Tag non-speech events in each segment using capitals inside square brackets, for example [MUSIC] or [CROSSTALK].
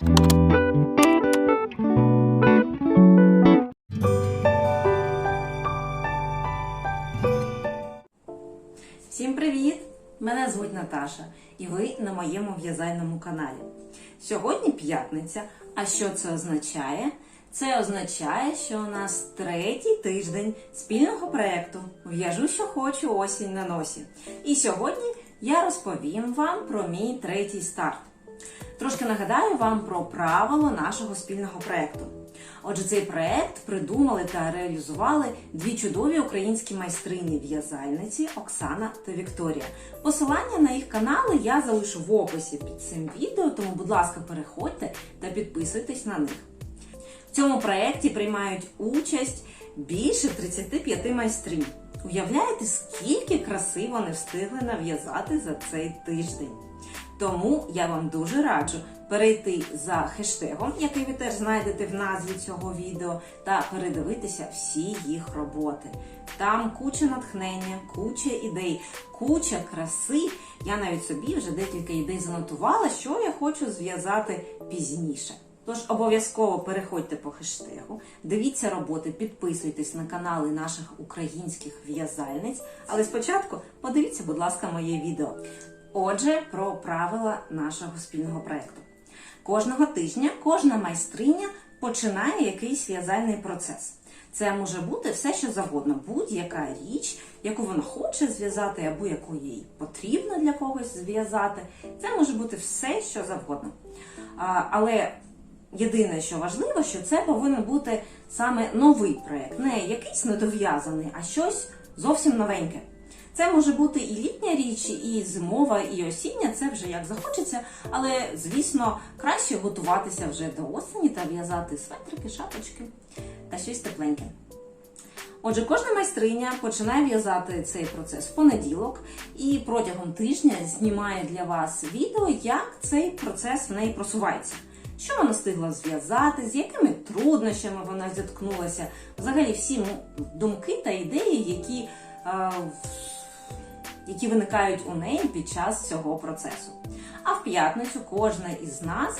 Всім привіт! Мене звуть Наташа, і ви на моєму в'язальному каналі. Сьогодні п'ятниця. А що це означає? Це означає, що у нас третій тиждень спільного проєкту В'яжу, що хочу осінь на носі. І сьогодні я розповім вам про мій третій старт. Трошки нагадаю вам про правила нашого спільного проєкту. Отже, цей проєкт придумали та реалізували дві чудові українські майстрині в'язальниці Оксана та Вікторія. Посилання на їх канали я залишу в описі під цим відео, тому, будь ласка, переходьте та підписуйтесь на них. В цьому проєкті приймають участь більше 35 майстринь. Уявляєте, скільки краси вони встигли нав'язати за цей тиждень? Тому я вам дуже раджу перейти за хештегом, який ви теж знайдете в назві цього відео, та передивитися всі їх роботи. Там куча натхнення, куча ідей, куча краси. Я навіть собі вже декілька ідей занотувала, що я хочу зв'язати пізніше. Тож обов'язково переходьте по хештегу, дивіться роботи, підписуйтесь на канали наших українських в'язальниць. Але спочатку подивіться, будь ласка, моє відео. Отже, про правила нашого спільного проєкту. Кожного тижня кожна майстриня починає якийсь в'язальний процес. Це може бути все, що завгодно, будь-яка річ, яку вона хоче зв'язати, або яку їй потрібно для когось зв'язати. Це може бути все, що завгодно. А, але єдине, що важливо, що це повинен бути саме новий проєкт, не якийсь недов'язаний, а щось зовсім новеньке. Це може бути і літня річ, і зимова, і осіння, це вже як захочеться, але звісно краще готуватися вже до осені та в'язати светрики, шапочки та щось тепленьке. Отже, кожна майстриня починає в'язати цей процес в понеділок і протягом тижня знімає для вас відео, як цей процес в неї просувається. Що вона встигла зв'язати, з якими труднощами вона зіткнулася, взагалі всі думки та ідеї, які, е, які виникають у неї під час цього процесу. А в п'ятницю кожна із нас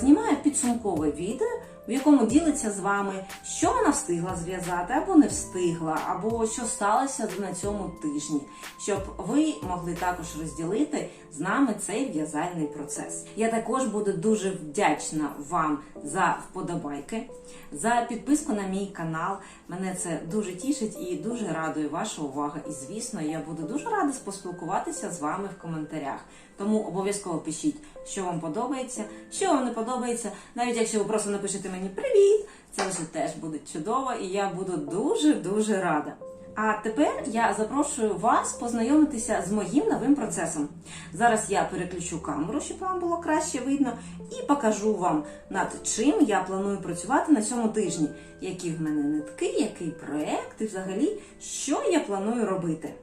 знімає підсумкове відео, в якому ділиться з вами, що вона встигла зв'язати, або не встигла, або що сталося на цьому тижні, щоб ви могли також розділити з нами цей в'язальний процес. Я також буду дуже вдячна вам за вподобайки, за підписку на мій канал. Мене це дуже тішить і дуже радує ваша увага. І звісно, я буду дуже рада поспілкуватися з вами в коментарях. Тому обов'язково пишіть, що вам подобається, що вам не подобається. Навіть якщо ви просто напишете мені привіт, це вже теж буде чудово, і я буду дуже дуже рада. А тепер я запрошую вас познайомитися з моїм новим процесом. Зараз я переключу камеру, щоб вам було краще видно, і покажу вам, над чим я планую працювати на цьому тижні, які в мене нитки, який проект і взагалі, що я планую робити.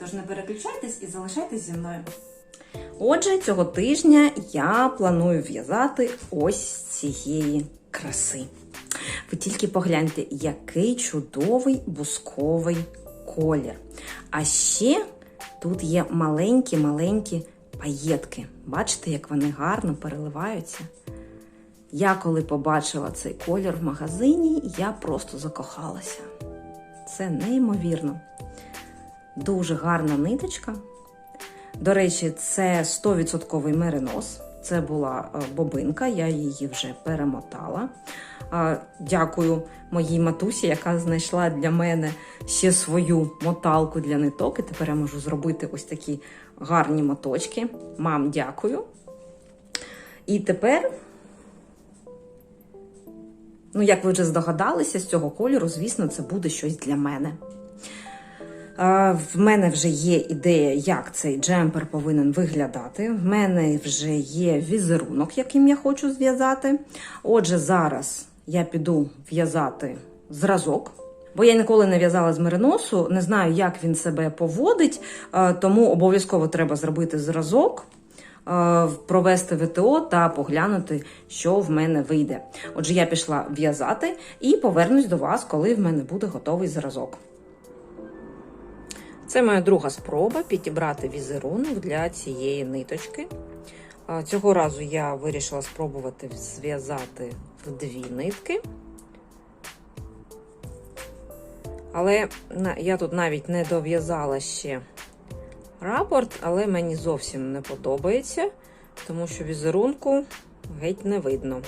Тож не переключайтесь і залишайтесь зі мною. Отже, цього тижня я планую в'язати ось цієї краси. Ви тільки погляньте, який чудовий бусковий колір. А ще тут є маленькі-маленькі паєтки. Бачите, як вони гарно переливаються? Я коли побачила цей колір в магазині, я просто закохалася. Це неймовірно. Дуже гарна ниточка. До речі, це 100% меринос. Це була е, бобинка, я її вже перемотала. Дякую моїй матусі, яка знайшла для мене ще свою моталку для ниток. І тепер я можу зробити ось такі гарні моточки. Мам, дякую. І тепер, ну, як ви вже здогадалися, з цього кольору, звісно, це буде щось для мене. В мене вже є ідея, як цей джемпер повинен виглядати. В мене вже є візерунок, яким я хочу зв'язати. Отже, зараз я піду в'язати зразок. Бо я ніколи не в'язала з мериносу, не знаю, як він себе поводить, тому обов'язково треба зробити зразок, провести ВТО та поглянути, що в мене вийде. Отже, я пішла в'язати і повернусь до вас, коли в мене буде готовий зразок. Це моя друга спроба підібрати візерунок для цієї ниточки. Цього разу я вирішила спробувати зв'язати в дві нитки. Але я тут навіть не дов'язала ще рапорт, але мені зовсім не подобається, тому що візерунку геть не видно.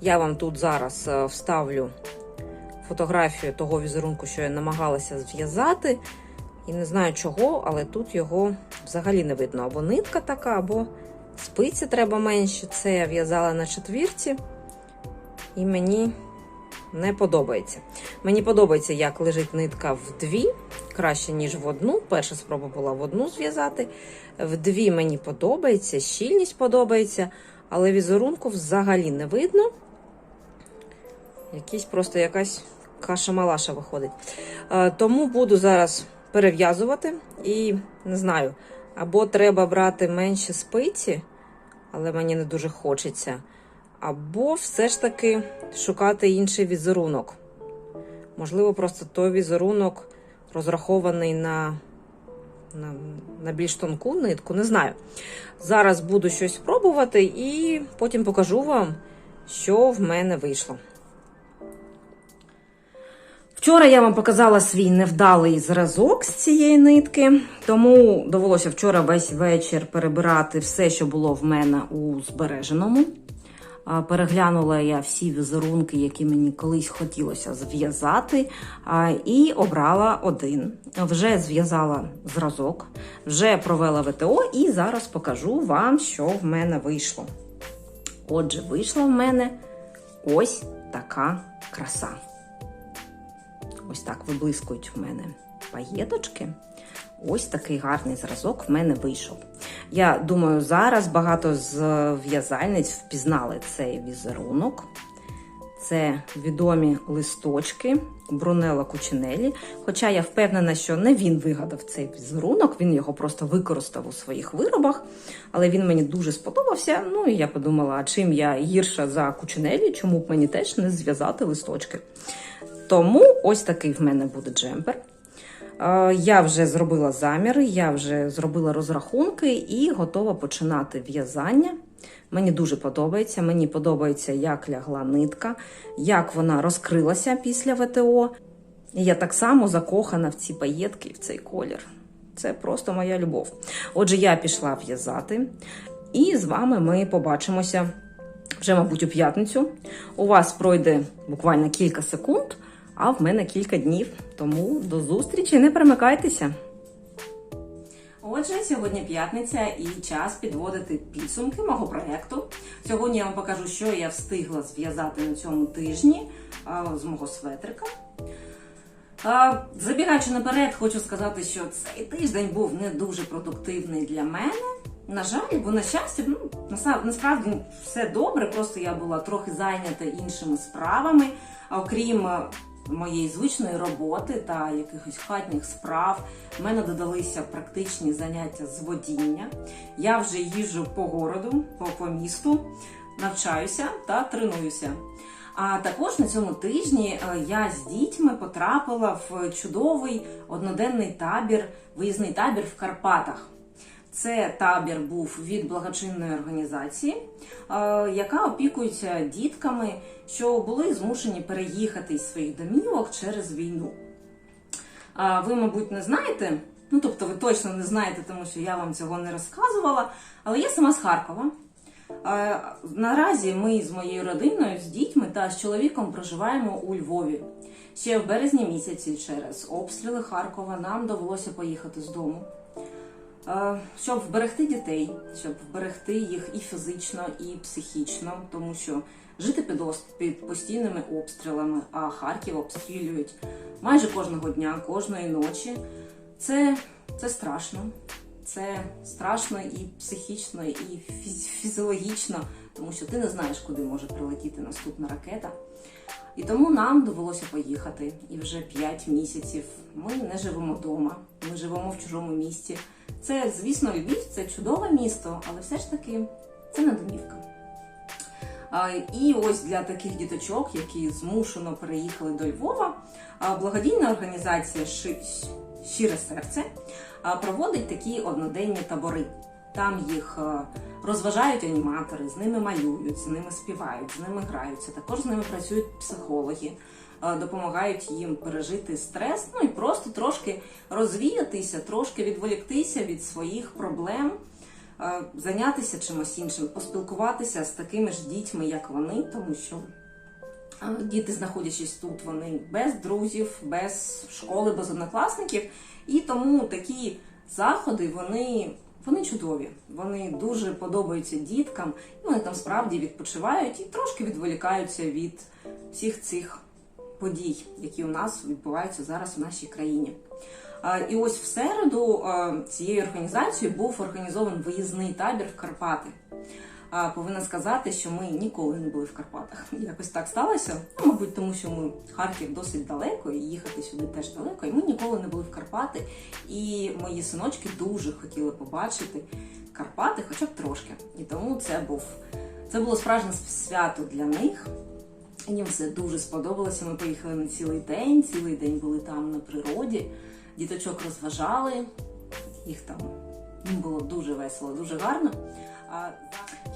Я вам тут зараз е, вставлю фотографію того візерунку, що я намагалася зв'язати. І не знаю чого, але тут його взагалі не видно. Або нитка така, або спиці треба менше. Це я в'язала на четвірці, і мені не подобається. Мені подобається, як лежить нитка в дві, краще, ніж в одну. Перша спроба була в одну зв'язати. В дві мені подобається, щільність подобається, але візерунку взагалі не видно. Якийсь просто якась каша-малаша виходить. Е, Тому буду зараз перев'язувати і не знаю, або треба брати менші спиці, але мені не дуже хочеться, або все ж таки шукати інший візерунок. Можливо, просто той візерунок розрахований на, на, на більш тонку нитку, не знаю. Зараз буду щось пробувати і потім покажу вам, що в мене вийшло. Вчора я вам показала свій невдалий зразок з цієї нитки, тому довелося вчора весь вечір перебирати все, що було в мене у збереженому. Переглянула я всі візерунки, які мені колись хотілося зв'язати, і обрала один. Вже зв'язала зразок, вже провела ВТО, і зараз покажу вам, що в мене вийшло. Отже, вийшла в мене ось така краса. Ось так виблискують в мене паєточки. Ось такий гарний зразок в мене вийшов. Я думаю, зараз багато з в'язальниць впізнали цей візерунок. Це відомі листочки Брунелла Кучинелі. Хоча я впевнена, що не він вигадав цей візерунок, він його просто використав у своїх виробах. Але він мені дуже сподобався. Ну і я подумала, а чим я гірша за Кучинелі, чому б мені теж не зв'язати листочки. Тому ось такий в мене буде джемпер. Е, Я вже зробила заміри, я вже зробила розрахунки і готова починати в'язання. Мені дуже подобається. Мені подобається, як лягла нитка, як вона розкрилася після ВТО. Я так само закохана в ці паєтки, в цей колір. Це просто моя любов. Отже, я пішла в'язати, і з вами ми побачимося вже, мабуть, у п'ятницю. У вас пройде буквально кілька секунд, а в мене кілька днів. Тому до зустрічі, не перемикайтеся. Отже, сьогодні п'ятниця і час підводити підсумки мого проєкту. Сьогодні я вам покажу, що я встигла зв'язати на цьому тижні з мого светрика. Забігаючи наперед, хочу сказати, що цей тиждень був не дуже продуктивний для мене. На жаль, бо на щастя, ну насправді все добре, просто я була трохи зайнята іншими справами, окрім моєї звичної роботи та якихось хатніх справ, в мене додалися практичні заняття з водіння. Я вже їжджу по городу, по, по місту, навчаюся та тренуюся. А також на цьому тижні е, я з дітьми потрапила в чудовий одноденний табір, виїзний табір в Карпатах. Це табір був від благочинної організації, е, яка опікується дітками, що були змушені переїхати із своїх домівок через війну. Ви, мабуть, не знаєте, ну тобто ви точно не знаєте, тому що я вам цього не розказувала, але я сама з Харкова. Наразі ми з моєю родиною, з дітьми та з чоловіком проживаємо у Львові. Ще в березні місяці через обстріли Харкова нам довелося поїхати з дому. Е, Щоб вберегти дітей, щоб вберегти їх і фізично, і психічно, тому що жити під, під постійними обстрілами, а Харків обстрілюють майже кожного дня, кожної ночі. Це, це страшно. Це страшно і психічно, і фіз- фізіологічно, тому що ти не знаєш, куди може прилетіти наступна ракета. І тому нам довелося поїхати. І вже 5 місяців ми не живемо вдома, ми живемо в чужому місті. Це, звісно, Львів, це чудове місто, але все ж таки це не домівка. І ось для таких діточок, які змушено переїхали до Львова, благодійна організація «Ши- Щире серце проводить такі одноденні табори. Там їх розважають аніматори, з ними малюють, з ними співають, з ними граються. Також з ними працюють психологи, допомагають їм пережити стрес, ну і просто трошки розвіятися, трошки відволіктися від своїх проблем, е, зайнятися чимось іншим, поспілкуватися з такими ж дітьми, як вони, тому що. Діти, знаходячись тут, вони без друзів, без школи, без однокласників. І тому такі заходи вони, вони чудові. Вони дуже подобаються діткам, і вони там справді відпочивають і трошки відволікаються від всіх цих подій, які у нас відбуваються зараз в нашій країні. І ось в середу цією організацією був організований виїзний табір в Карпати. Повинна сказати, що ми ніколи не були в Карпатах. [LAUGHS] Якось так сталося. Ну, мабуть, тому що ми Харків досить далеко, і їхати сюди теж далеко. І ми ніколи не були в Карпати. І мої синочки дуже хотіли побачити Карпати, хоча б трошки. І тому це був це було справжнє свято для них. І Їм все дуже сподобалося. Ми поїхали на цілий день. Цілий день були там на природі. Діточок розважали, їх там їм було дуже весело, дуже гарно.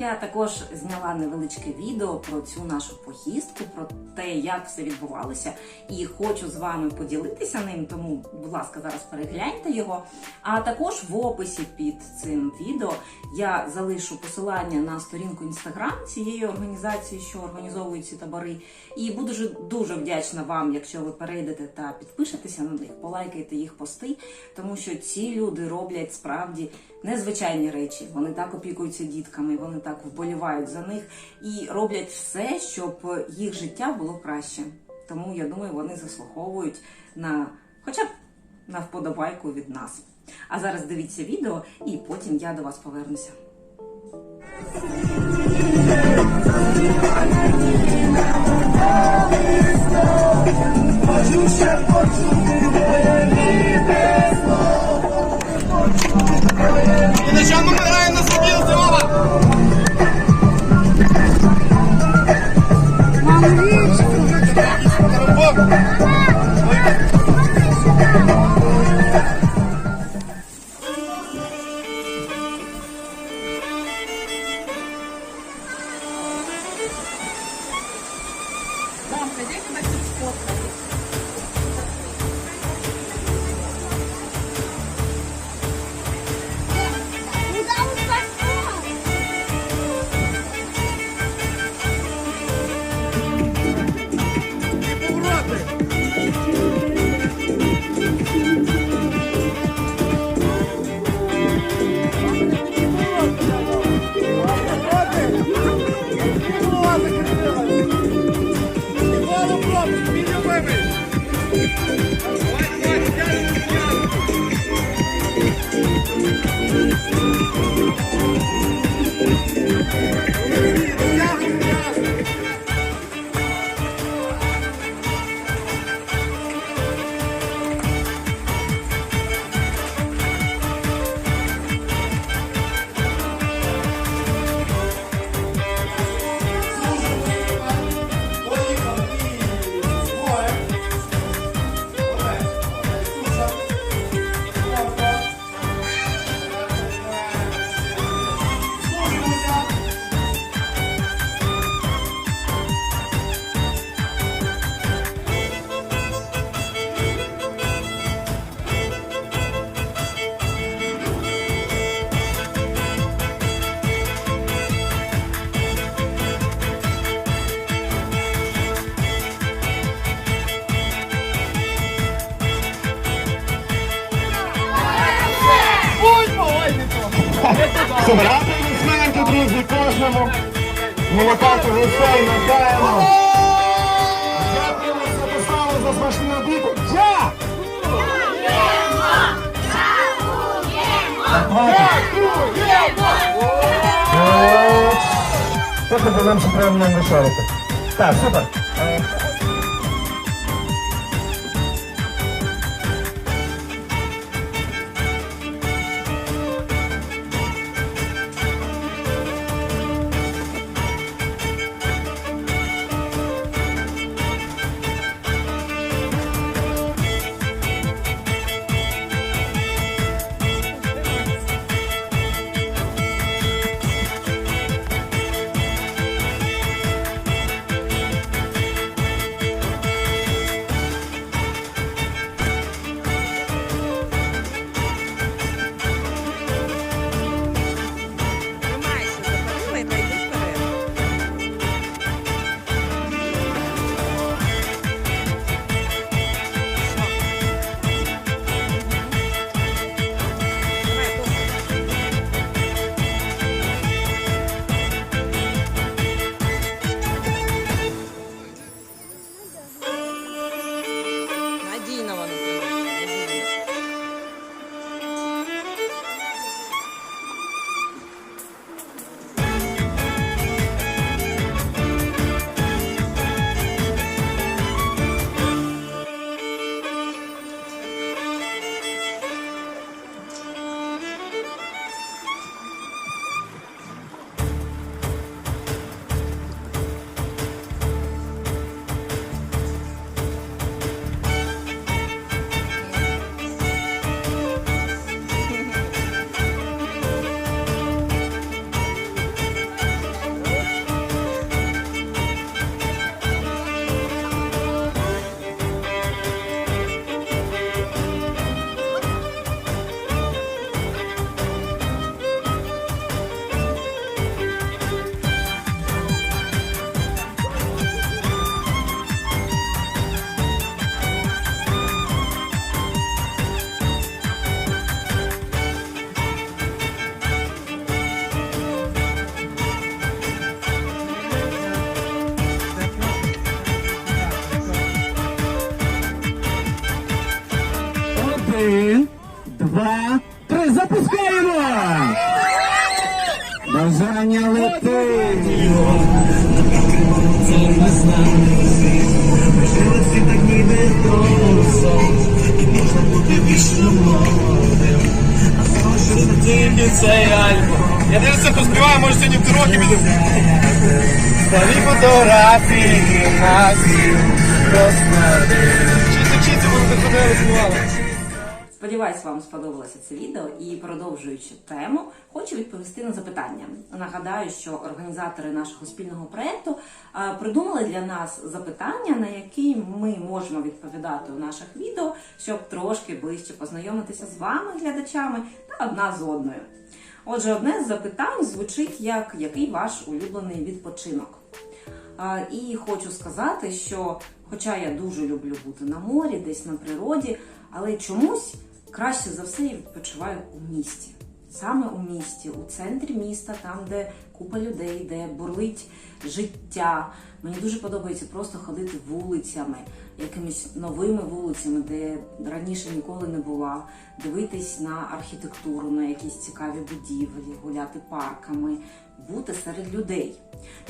Я також зняла невеличке відео про цю нашу поїздку, про те, як все відбувалося, і хочу з вами поділитися ним. Тому, будь ласка, зараз перегляньте його. А також в описі під цим відео я залишу посилання на сторінку інстаграм цієї організації, що організовують ці табори. І буду дуже вдячна вам, якщо ви перейдете та підпишетеся на них, полайкайте їх пости, тому що ці люди роблять справді незвичайні речі. Вони так опікуються дітками, вони так вболівають за них і роблять все, щоб їх життя було краще. Тому я думаю, вони заслуховують на хоча б на вподобайку від нас. А зараз дивіться відео, і потім я до вас повернуся. Собрати смерті, друзі, кожному. Молокати гусей навдаємо. Дякуємо, писали за смачну обіду. Дя! Дякуємо! Трохи проблем, що треба нам вишарити. Так, супер. Бажання летить! Тільки цей альбом. Я дивлюся, хто співає, може сьогодні в караоке піду. Старі фотографії нас розклади. Вчіться, вчіться, вони так ходили, співали. Сподіваюсь, вам сподобалося це відео і продовжуючи тему, хочу відповісти на запитання. Нагадаю, що організатори нашого спільного проєкту придумали для нас запитання, на які ми можемо відповідати у наших відео, щоб трошки ближче познайомитися з вами, глядачами, та одна з одною. Отже, одне з запитань звучить як який ваш улюблений відпочинок? І хочу сказати, що хоча я дуже люблю бути на морі, десь на природі, але чомусь краще за все я відпочиваю у місті. Саме у місті, у центрі міста, там, де купа людей, де бурлить життя. Мені дуже подобається просто ходити вулицями, якимись новими вулицями, де раніше ніколи не була, дивитись на архітектуру, на якісь цікаві будівлі, гуляти парками, бути серед людей.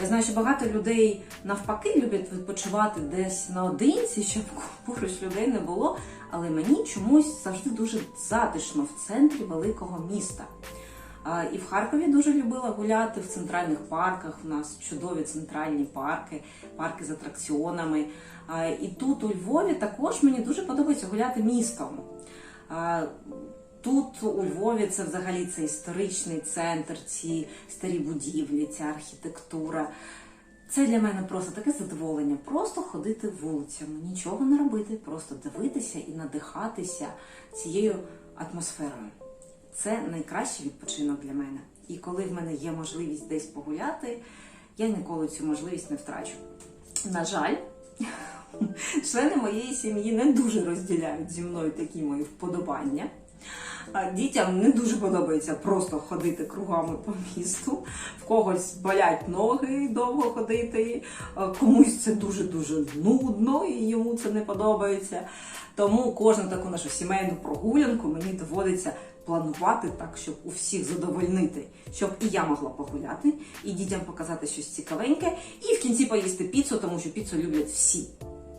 Я знаю, що багато людей навпаки люблять відпочивати десь наодинці, щоб [LAUGHS] поруч людей не було. Але мені чомусь завжди дуже затишно в центрі великого міста. І в Харкові дуже любила гуляти в центральних парках. У нас чудові центральні парки, парки з атракціонами. І тут у Львові також мені дуже подобається гуляти містом. Тут у Львові це взагалі це історичний центр, ці старі будівлі, ця архітектура. Це для мене просто таке задоволення. Просто ходити вулицями, нічого не робити, просто дивитися і надихатися цією атмосферою. Це найкращий відпочинок для мене. І коли в мене є можливість десь погуляти, я ніколи цю можливість не втрачу. На жаль, [LAUGHS] члени моєї сім'ї не дуже розділяють зі мною такі мої вподобання. Дітям не дуже подобається просто ходити кругами по місту. В когось болять ноги довго ходити, комусь це дуже-дуже нудно і йому це не подобається. Тому кожну таку нашу сімейну прогулянку мені доводиться планувати так, щоб у всіх задовольнити, щоб і я могла погуляти, і дітям показати щось цікавеньке, і в кінці поїсти піцу, тому що піцу люблять всі.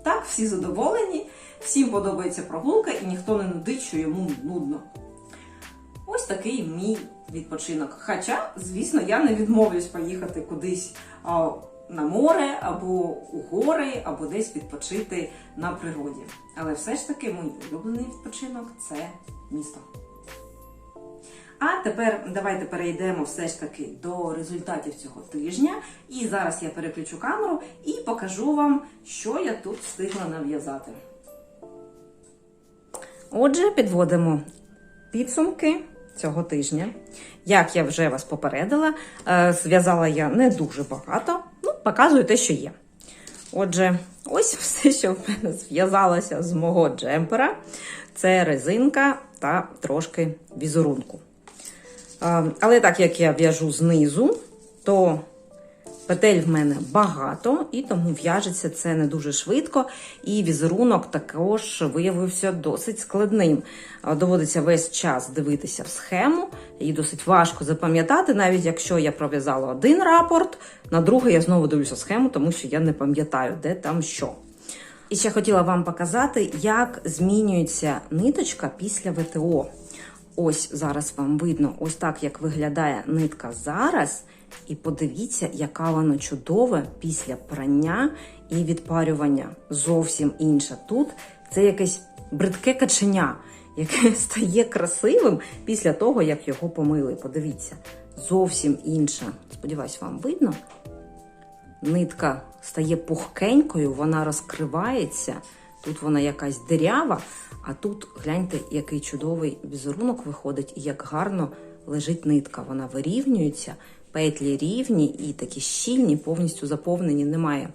Так, всі задоволені, всім подобається прогулка, і ніхто не нудить, що йому нудно. Ось такий мій відпочинок. Хоча, звісно, я не відмовлюсь поїхати кудись на море, або у гори, або десь відпочити на природі. Але все ж таки мій улюблений відпочинок це місто. А тепер давайте перейдемо все ж таки до результатів цього тижня. І зараз я переключу камеру і покажу вам, що я тут встигла нав'язати. Отже, підводимо підсумки цього тижня. Як я вже вас попередила, е, зв'язала я не дуже багато, ну, показую те, що є. Отже, ось [LAUGHS] все, що в мене зв'язалося з мого джемпера. Це резинка та трошки візерунку. Е, Але так як я в'яжу знизу, то петель в мене багато, і тому в'яжеться це не дуже швидко. І візерунок також виявився досить складним. Доводиться весь час дивитися в схему, її досить важко запам'ятати, навіть якщо я пров'язала один рапорт, на другий я знову дивлюся схему, тому що я не пам'ятаю, де там що. І ще хотіла вам показати, як змінюється ниточка після ВТО. Ось зараз вам видно, ось так як виглядає нитка зараз. І подивіться, яка вона чудова після прання і відпарювання. Зовсім інша. Тут це якесь бридке каченя, яке [LAUGHS] стає красивим після того, як його помили. Подивіться, зовсім інша. Сподіваюсь, вам видно. Нитка стає пухкенькою, вона розкривається. Тут вона якась дирява, а тут гляньте, який чудовий візерунок виходить і як гарно лежить нитка. Вона вирівнюється, петлі рівні і такі щільні, повністю заповнені. Немає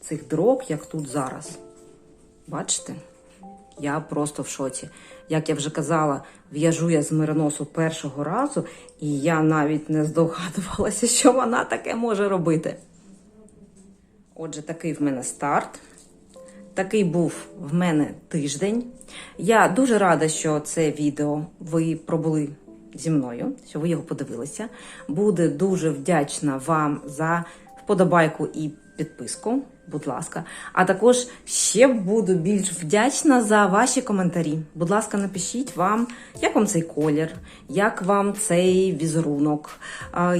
цих дроб, як тут зараз. Бачите? Я просто в шоці. Як я вже казала, в'яжу я з мироносу першого разу, і я навіть не здогадувалася, що вона таке може робити. Отже, такий в мене старт. такий був в мене тиждень. Я дуже рада, що це відео ви пробули зі мною, що ви його подивилися. Буде дуже вдячна вам за вподобайку і підписку, будь ласка. А також ще буду більш вдячна за ваші коментарі. Будь ласка, напишіть вам, як вам цей колір, як вам цей візерунок,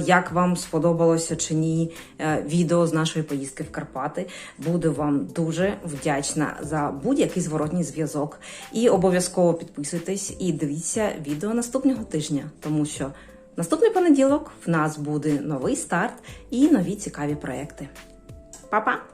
як вам сподобалося чи ні е, відео з нашої поїздки в Карпати. Буду вам дуже вдячна за будь-який зворотній зв'язок. І обов'язково підписуйтесь і дивіться відео наступного тижня, тому що наступний понеділок в нас буде новий старт і нові цікаві проекти. papá.